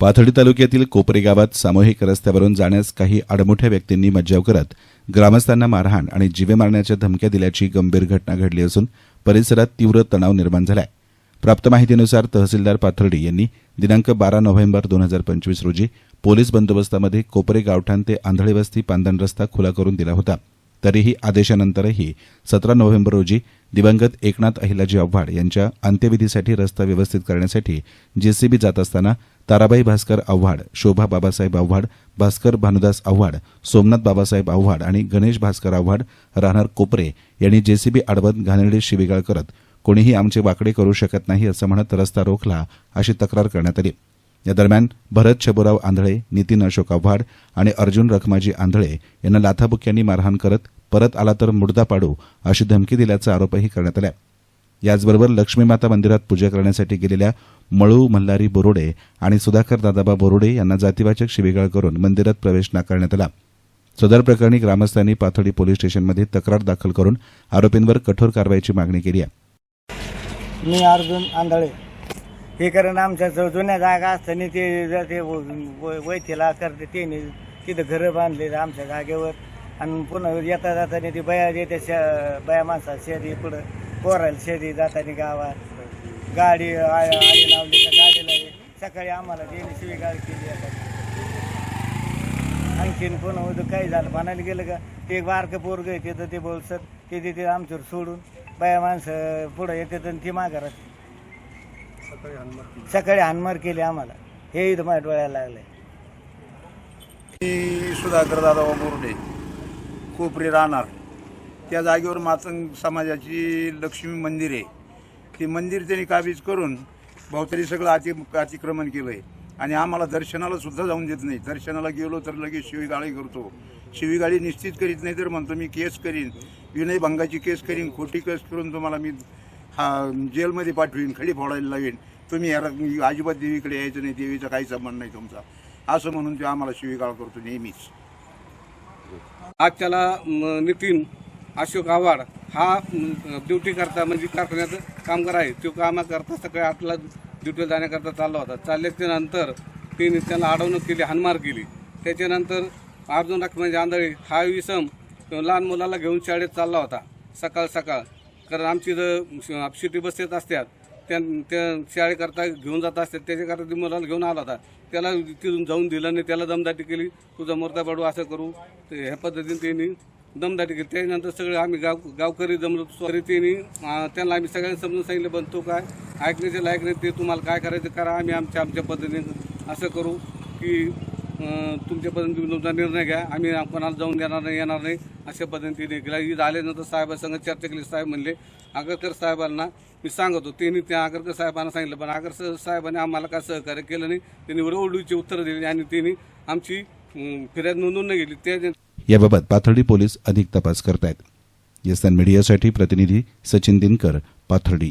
पाथर्डी तालुक्यातील कोपरे गावात सामूहिक रस्त्यावरून जाण्यास काही आडमोठ्या व्यक्तींनी मज्जाव करत ग्रामस्थांना मारहाण आणि जीवे मारण्याच्या धमक्या दिल्याची गंभीर घटना घडली असून परिसरात तीव्र तणाव निर्माण झालाय. प्राप्त माहितीनुसार तहसीलदार पाथर्डी यांनी दिनांक बारा नोव्हेंबर दोन हजार पंचवीस रोजी पोलीस बंदोबस्तामध्ये कोपरे गावठाण ते आंधळे वस्ती पांदण रस्ता खुला करून दिला होता. तरीही आदेशानंतरही सतरा नोव्हेंबर रोजी दिवंगत एकनाथ अहिलाजी आव्हाड यांच्या अंत्यविधीसाठी रस्ता व्यवस्थित करण्यासाठी जेसीबी जात असताना ताराबाई भास्कर आव्हाड शोभा बाबासाहेब आव्हाड भास्कर भानुदास आव्हाड सोमनाथ बाबासाहेब आव्हाड आणि गणेश भास्कर आव्हाड राहणार कोपरे यांनी जेसीबी अडवत घाणेरडी शिवीगाळ करत कोणीही आमचे वाकडे करू शकत नाही असं म्हणत रस्ता रोखला अशी तक्रार करण्यात आली. या दरम्यान भरत छबुराव आंधळे नितीन अशोक आव्हाड आणि अर्जुन रखमाजी आंधळे यांना लाथाबुक्यांनी मारहाण करत परत आला तर मुडदा पाडू अशी धमकी दिल्याचा आरोपही करण्यात आला याचबरोबर लक्ष्मीमाता मंदिरात पूजा करण्यासाठी गेलेल्या मळू मल्हारी बोरोडे आणि सुधाकर दादाबा बोरोडे यांना जातीवाचक शिबिगाळ करून मंदिरात प्रवेश नाकारण्यात आला. सदर प्रकरणी ग्रामस्थांनी पाथर्डी पोलीस स्टेशनमध्ये तक्रार दाखल करून आरोपींवर कठोर कारवाईची मागणी केली आहे. मी अर्जुन आंधळे. हे कारण आमच्या जुन्या जागा असताना ते ज- व- वैथीला करते त्यांनी तिथं घरं बांधले आमच्या जागेवर. आणि पुन्हा येता जाताना ती बया येते श- बया माणसा शेरी पुढं पोरायला शेरी जाताना गावात. गाडी आ- आडी लावली तर गाडीला. सकाळी आम्हाला त्यांनी शिवीगाळ केली आता. आणखीन पुन्हा उद्या काही झालं म्हणायला गेलं का ते एक बारकं पोरग येते तर ते बोलसत ते तिथे आमच्यावर सोडून बाया माणसं पुढं येते आणि ती माघार सकाळी हानमार केली. आम्हाला. हे इथं माझ्या डोळ्याला लागलंय. मी सुधाकर दादा बोर्डे कोपरी राहणार. त्या जागेवर मातंग समाजाची लक्ष्मी मंदिर आहे. ते मंदिर त्यांनी काबीज करून भावतरी सगळं अति अतिक्रमण केलं आहे आणि आम्हाला दर्शनाला सुद्धा जाऊन देत नाही. दर्शनाला गेलो तर लगेच शिवीगाळी करतो. शिवीगाळी निश्चित करीत नाही तर म्हणतो मी केस करीन. विनयभंगाची केस करीन खोटी केस करून तुम्हाला मी हा जेलमध्ये पाठवीन खडी फोडायला लावेन. तुम्ही याला अजिबात देवीकडे यायचं नाही देवीचा काही संबंध नाही तुमचा. असं म्हणून ते आम्हाला शिवीगाळ करतो नेहमीच. आज त्याला म, नितीन अशोक आव्हाड हा ड्युटी करता म्हणजे कारखान्याचं कामगार आहे. तो कामाकरता सकाळी आठला ड्युटीला जाण्याकरता चालला होता. चालल्याच्या नंतर तिने त्याला अडवणूक केली हानमार केली. त्याच्यानंतर अर्जुन म्हणजे आंधळे हा विसम लहान मुलाला घेऊन शाळेत चालला होता सकाळ सकाळ कारण आमची जर सिटी बस येत असतात त्या त्या शाळेकरता घेऊन जात असतात त्याच्याकरता ती मुलाला घेऊन आला होता. त्याला तिथून जाऊन दिलं नाही त्याला दमदाटी केली. तुझा मोर्चा पाडू असं करू. ते ह्या पद्धतीने त्यांनी दमदाटी केली. त्याच्यानंतर सगळे आम्ही गाव गावकरी जमलो. सॉरी त्यांनी त्यांना आम्ही सगळ्यांना समजून सांगितलं पण काय ऐकण्याचे लायक नाही ते तुम्हाला काय करायचं करा. आम्ही आमच्या आमच्या पद्धतीने असं करू की तुमच्यापर्यंत तुमच्या तुमचा निर्णय घ्या. आम्ही कोणाला जाऊन देणार नाही येणार नाही अशा पद्धतीने गेला. ईद आल्यानंतर साहेबांसंग चर्चा केली. साहेब म्हणले आगरकर साहेबांना मी सांगतो त्यांनी त्या आगरकर साहेबांना सांगितलं पण आगरकर साहेबांनी आम्हाला काय सहकार्य केलं नाही. त्यांनी ओरडूची उत्तरं दिली आणि त्यांनी आमची फिर्याद नोंदवून नाही गेली त्या याबाबत पाथर्डी पोलीस अधिक तपास करतायत. यसन मीडियासाठी प्रतिनिधी सचिन दिनकर पाथर्डी.